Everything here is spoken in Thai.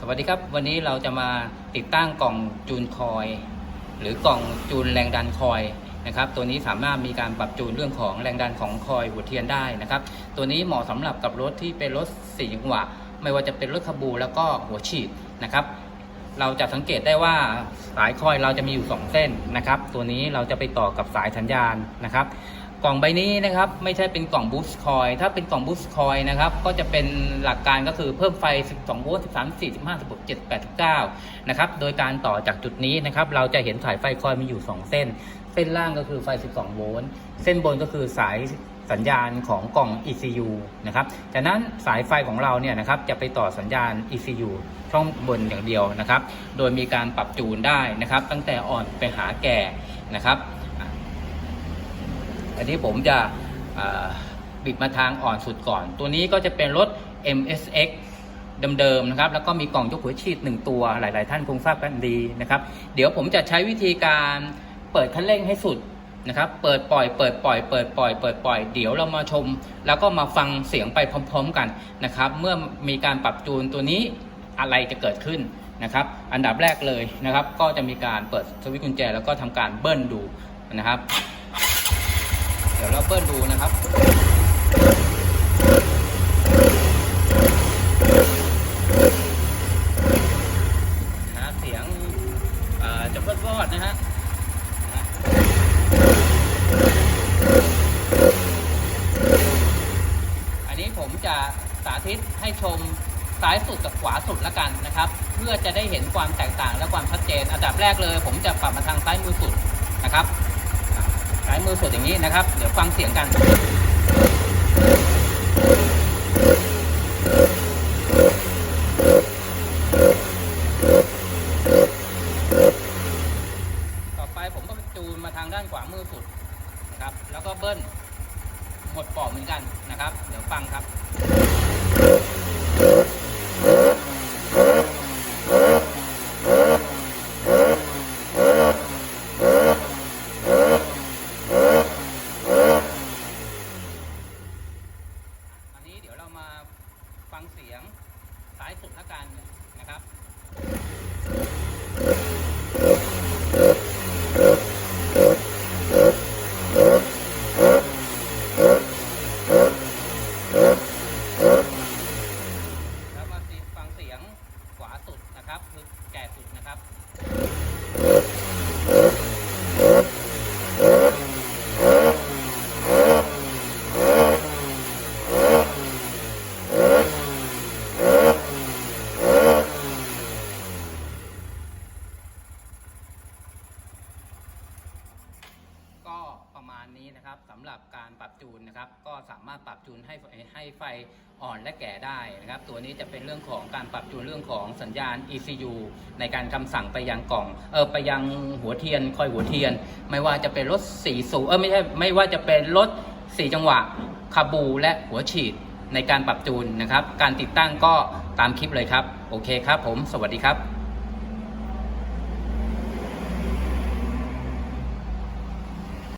สวัสดีครับ วันนี้เราจะมาติดตั้งกล่องจูนคอย หรือกล่องจูนแรงดันคอยนะครับ ตัวนี้สามารถมีการปรับจูนเรื่องของแรงดันของคอยหัวเทียนได้นะครับ ตัวนี้เหมาะสำหรับกับรถที่เป็นรถสี่จังหวะ ไม่ว่าจะเป็นรถขบูแล้วก็หัวฉีดนะครับ เราจะสังเกตได้ว่าสายคอยเราจะมีอยู่ 2 เส้นนะครับ ตัวนี้เราจะไปต่อกับสายสัญญาณนะครับ กล่องใบนี้นะครับไม่ใช่เป็นกล่องบูสต์คอยถ้าเป็นกล่องบูสต์คอยนะครับก็จะเป็นหลักการก็คือเพิ่มไฟ 12 โวลต์ 13 14 15 16 7 8 9 นะครับโดยการต่อจากจุดนี้นะครับเราจะเห็นสายไฟคอยมีอยู่ 2 เส้น เส้นล่างก็คือไฟ 12 โวลต์ เส้นบนก็คือสายสัญญาณของกล่อง ECU นะครับจากนั้นสายไฟของเราเนี่ยนะครับจะไปต่อสัญญาณ ECU ช่องบนอย่างเดียวนะครับ โดยมีการปรับจูนได้นะครับ ตั้งแต่อ่อนไปหาแก่นะครับ อันนี้ผมจะบิดมาทางอ่อนสุดก่อน ตัวนี้ก็จะเป็นรถ MSX เดิมๆนะครับ แล้วก็มีกล่องยกหัวฉีดหนึ่งตัวหลาย ๆ ท่านคงทราบกันดีนะครับ เดี๋ยวผมจะใช้วิธีการเปิดคันเร่งให้สุดนะครับ เปิดปล่อย เปิดปล่อย เปิดปล่อย เปิดปล่อย เดี๋ยวเรามาชม แล้วก็มาฟังเสียงไปพร้อม ๆ กันนะครับ เมื่อมีการปรับจูนตัวนี้อะไรจะเกิดขึ้นนะครับ อันดับแรกเลยนะครับ ก็จะมีการเปิดสวิตช์กุญแจ แล้วก็ทำการเบิ้ลดูนะครับ เดี๋ยวเราเปิดดูนะครับนะเสียงจะเปิดวอดนะฮะนะฮะอันนี้ผมจะสาธิตให้ชมซ้ายสุดกับขวาสุดละกันนะครับ เพื่อจะได้เห็นความแตกต่างและความชัดเจน อันดับแรกเลย ผมจะปรับมาทางซ้ายมือสุดนะครับ ซ้ายมือสุดอย่างนี้นะครับ เดี๋ยวฟังเสียงกันต่อไปผมก็จูนมาทางด้านขวามือสุดนะครับ แล้วก็เบิ้ลหมดปอกเหมือนกันนะครับ เดี๋ยวฟังครับ อันนี้เดี๋ยวเรามาฟังเสียงสายสุดละกันนะครับ แล้วมาฟังเสียงขวาสุดนะครับคือแก่สุดนะครับ ก็ประมาณ นี้นะครับสำหรับการปรับจูนนะครับ ก็สามารถปรับจูนให้ให้ไฟอ่อนและแก่ได้นะครับ ตัวนี้จะเป็นเรื่องของการปรับจูนเรื่องของสัญญาณ ECU ในการคำสั่งไปยังกล่องเออไปยังหัวเทียนคอยหัวเทียน ไม่ว่าจะเป็นรถสีสูเออไม่ใช่ไม่ว่าจะเป็นรถสี่จังหวะคาบูและหัวฉีดในการปรับจูนนะครับ การติดตั้งก็ตามคลิปเลยครับ โอเคครับผม สวัสดีครับ